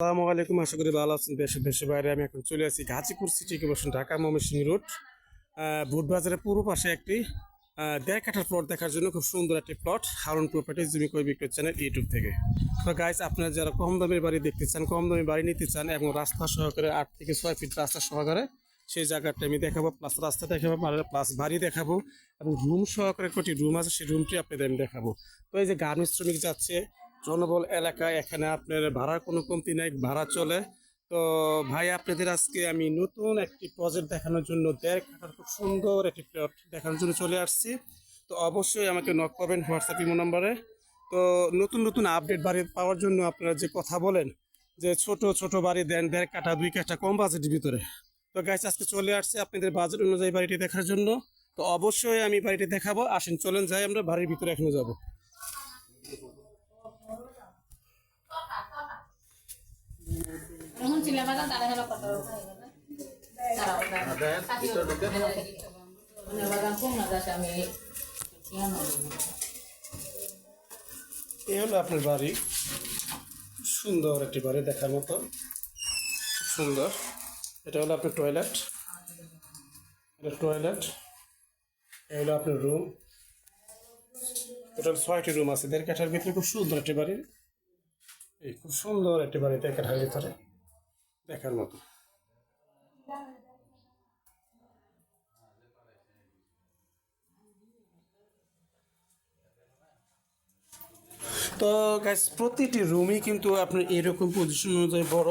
আসসালামু আলাইকুম, আশা করি ভালো আছেন। দেশে দেশে বাইরে আমি এখন চলে আসি Gazipur city corporation Dhaka Mymensingh road বুট বাজারের পূর্ব পাশে একটি দেড় কাঠার প্লট দেখার জন্য খুব সুন্দর একটি প্লট হারুন প্রপার্টি জমি কই বিক্রয় চ্যানেল ইউটিউব থেকে। তো গাইস আপনারা যারা কম দামের বাড়ি দেখতে চান, কম দামি বাড়ি নিতে চান এবং রাস্তা সহকারে আট থেকে ছয় ফিট রাস্তা সহকারে, সেই জায়গাটা আমি দেখাবো প্লাস রাস্তা দেখাবো প্লাস বাড়ি দেখাবো এবং রুম সহকারে কটি রুম আছে, সেই রুমটি আপনাদের আমি দেখাবো। তো এই যে গার্মেন্টস শ্রমিক যাচ্ছে জনবল এলাকায় এখানে আপনার ভাড়ার কোনো কমতি নাই, ভাড়া চলে। তো ভাই, আপনাদের আজকে আমি নতুন একটি প্রজেক্ট দেখানোর জন্য দেড় কাঠার খুব সুন্দর একটি প্লট দেখানোর জন্য চলে আসছি। তো অবশ্যই আমাকে নক করবেন হোয়াটসঅ্যাপ ইমো নম্বরে তো নতুন নতুন আপডেট বাড়ি পাওয়ার জন্য আপনারা যে কথা বলেন, যে ছোট ছোট বাড়ি দেন, দেড় কাঠা, দুই কাঠা কম বাজেটের ভিতরে। তো গাছ আজকে চলে আসছে আপনাদের বাজেট অনুযায়ী বাড়িটি দেখার জন্য। তো অবশ্যই আমি বাড়িটি দেখাবো। আসেন, চলেন, যাই আমরা বাড়ির ভিতরে এখনও যাব। এই হলো আপনার বাড়ি। সুন্দর একটি বাড়ি দেখার মতো। সুন্দর। এটা হলো আপনার টয়লেট এটা টয়লেট এই হলো আপনার রুম টোটাল ছয়টি রুম আছে। দেড় কাঠার ভিতরে খুব সুন্দর একটি বাড়ি। এই খুব সুন্দর একটি বাড়ি দেড় কাঠার ভিতরে। দেখার মতো। তো গাইস প্রতিটি রুমই কিন্তু আপনার এরকম পজিশন অনুযায়ী বড়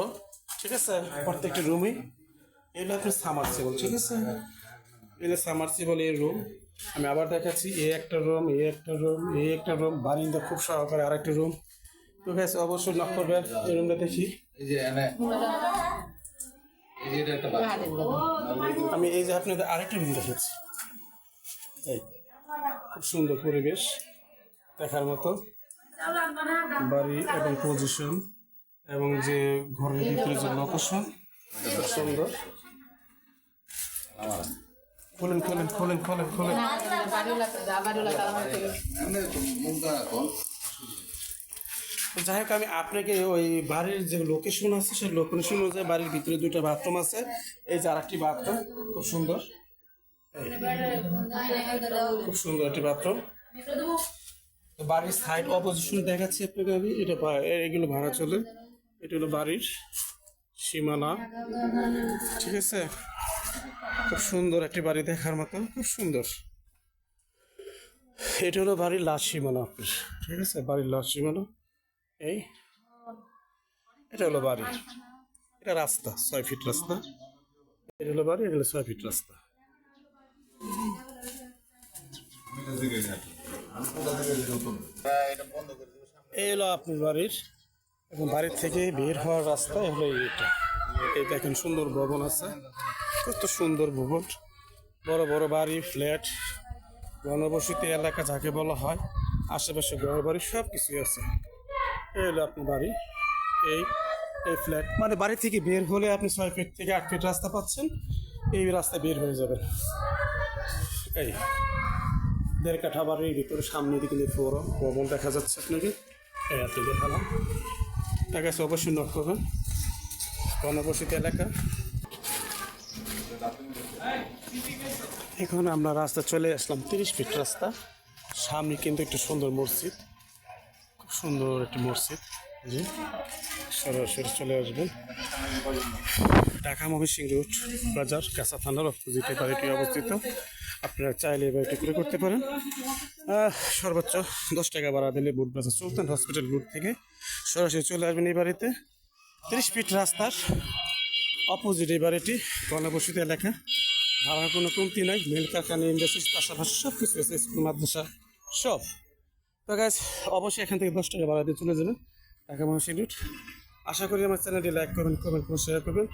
ঠিক আছে? প্রত্যেকটি রুমই এটা আপনার সামারসিবল ঠিক আছে? এটা সামারসিবল এই রুম আমি আবার দেখাচ্ছি এ একটা রুম এ একটা রুম এ একটা রুম বারিন্দা খুব সহকারে আরেকটা রুম তো গাইস অবশ্যই নক করবেন এই রুমটা দেখি। এই যে এনে এই যে এটা একটা বাচ্চা আমি এই যে আপনাদের আরেকটা রুম দেখেছি এই খুব সুন্দর পরিবেশ দেখার মতো। বাড়ি এবং পজিশন এবং যে ঘরের ভিতরে যে লোকেশন খুব সুন্দর। খোলেন খোলেন খোলেন খোলেন খোলেন বাড়িওয়ালা যা বাড়িওয়ালা তারা আমাকে এমনি মুখটা এখন তো যাই হোক, আমি আপনাকে ওই বাড়ির যে লোকেশন আছে, সেই লোকেশন অনুযায়ী বাড়ির ভিতরে দুইটা বাথরুম আছে। এই যে আরেকটি বাথরুম খুব সুন্দর। খুব সুন্দর একটি বাথরুম বাড়ির সাইড অপোজিশন দেখাচ্ছি আপনাকে আমি, এটা এগুলো ভাড়া চলে। এটা হলো বাড়ির সীমানা। ঠিক আছে? খুব সুন্দর একটি বাড়ি দেখার মতো, খুব সুন্দর। এটা হলো বাড়ির লাস্ট সীমানা, আপনার। ঠিক আছে? বাড়ির লাস্ট সীমানা। এই? এটা হলো বাড়ি এটা রাস্তা, ছয় ফিট রাস্তা। এটা হলো বাড়ি, এটা হলো ছয় ফিট রাস্তা। এই হলো আপনার বাড়ির। এবং বাড়ির থেকে বের হওয়ার রাস্তা হলো এটা এই দেখেন সুন্দর ভবন আছে। কত সুন্দর ভবন। বড় বড় বাড়ি, ফ্ল্যাট। ঘনবসতি এলাকা যাকে বলা হয়, আশেপাশে ঘর বাড়ি সব কিছুই আছে। এই হলো আপনার বাড়ি। এই এই ফ্ল্যাট মানে বাড়ি থেকে বের হলে আপনি ছয় ফিট থেকে আট ফিট রাস্তা পাচ্ছেন, এই রাস্তা বের হয়ে যাবেন। এই দেড় কাঠা বাড়ির ভিতরে সামনের দিকে যে বড় ভবন দেখা যাচ্ছে আপনাকে। এই আপনি দেখালাম। কাছে অবশ্যই নক করবেন। ঘনবসতি এলাকা। এখন আমরা রাস্তা চলে আসলাম, তিরিশ ফিট রাস্তা। সামনে কিন্তু একটু সুন্দর মসজিদ। সুন্দর একটি মসজিদ। জি, সরাসরি চলে আসবেন। ঢাকা ময়মনসিংহ রোড বাজার, কাঁচা থানার অপোজিটে বাড়িটি অবস্থিত। আপনারা চাইলে এই বাড়িটি করে করতে পারেন। সর্বোচ্চ দশ টাকা ভাড়া দিলে বুট বাজার সুলতান হসপিটাল রুট থেকে সরাসরি চলে আসবেন এই বাড়িতে। তিরিশ ফিট রাস্তার অপোজিট এই বাড়িটি, গণবসতি এলাকা। ভাড়ার কোনো কমতি নাই। মিল কারখানা ইন্ডাস্ট্রিজ পাশাপাশি সব কিছু আছে, স্কুল, মাদ্রাসা, সব। তো গাছ অবশ্যই এখান থেকে দশ টাকা ভাড়া দিয়ে চলে যাবেন। ঢাকা মহাশিল রুট আশা করি আমার চ্যানেলটি লাইক করবেন কমেন্ট করবেন শেয়ার করবেন।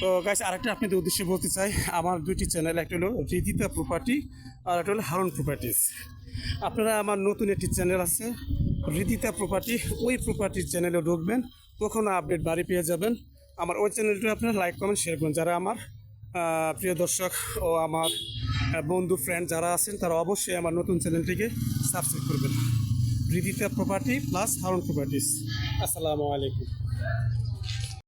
তো গাছ আরেকটা আপনাদের উদ্দেশ্যে বলতে চাই, আমার দুইটি চ্যানেল একটা হলো রিদিতা প্রপার্টি আর একটা হলো হারুন প্রপার্টিস আপনারা আমার নতুন একটি চ্যানেল আছে, রিদিতা প্রপার্টি ওই প্রপার্টির চ্যানেলে ঢুকবেন কখনো আপডেট বাড়ি পেয়ে যাবেন। আমার ওই চ্যানেলটি আপনারা লাইক কমেন্ট শেয়ার করুন। যারা আমার প্রিয় দর্শক ও আমার বন্ধু ফ্রেন্ড যারা আছেন, তারা অবশ্যই আমার নতুন চ্যানেলটিকে সাবস্ক্রাইব করবেন। Ridita property plus Harun properties আসসালামু আলাইকুম